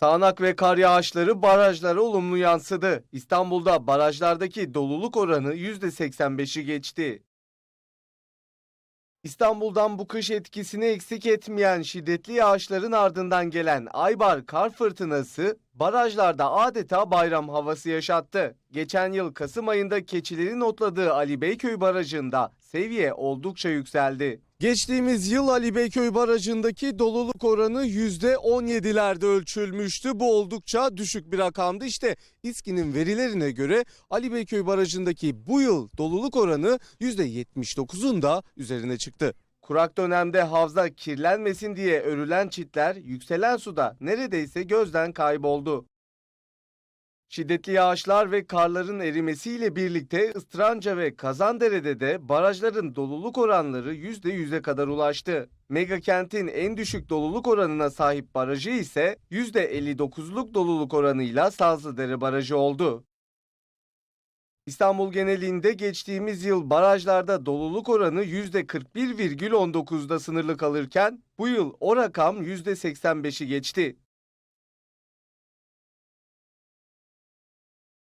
Sağanak ve kar yağışları barajlara olumlu yansıdı. İstanbul'da barajlardaki doluluk oranı %85'i geçti. İstanbul'dan bu kış etkisini eksik etmeyen şiddetli yağışların ardından gelen Aybar kar fırtınası barajlarda adeta bayram havası yaşattı. Geçen yıl Kasım ayında keçilerin otladığı Ali Beyköy Barajı'nda seviye oldukça yükseldi. Geçtiğimiz yıl Ali Beyköy Barajı'ndaki doluluk oranı %17'lerde ölçülmüştü. Bu oldukça düşük bir rakamdı. İşte İSKİ'nin verilerine göre Ali Beyköy Barajı'ndaki bu yıl doluluk oranı %79'un da üzerine çıktı. Kurak dönemde havza kirlenmesin diye örülen çitler yükselen suda neredeyse gözden kayboldu. Şiddetli yağışlar ve karların erimesiyle birlikte Istranca ve Kazandere'de de barajların doluluk oranları %100'e kadar ulaştı. Mega kentin en düşük doluluk oranına sahip barajı ise %59'luk doluluk oranıyla Sazlıdere Barajı oldu. İstanbul genelinde geçtiğimiz yıl barajlarda doluluk oranı %41,19'da sınırlı kalırken bu yıl o rakam %85'i geçti.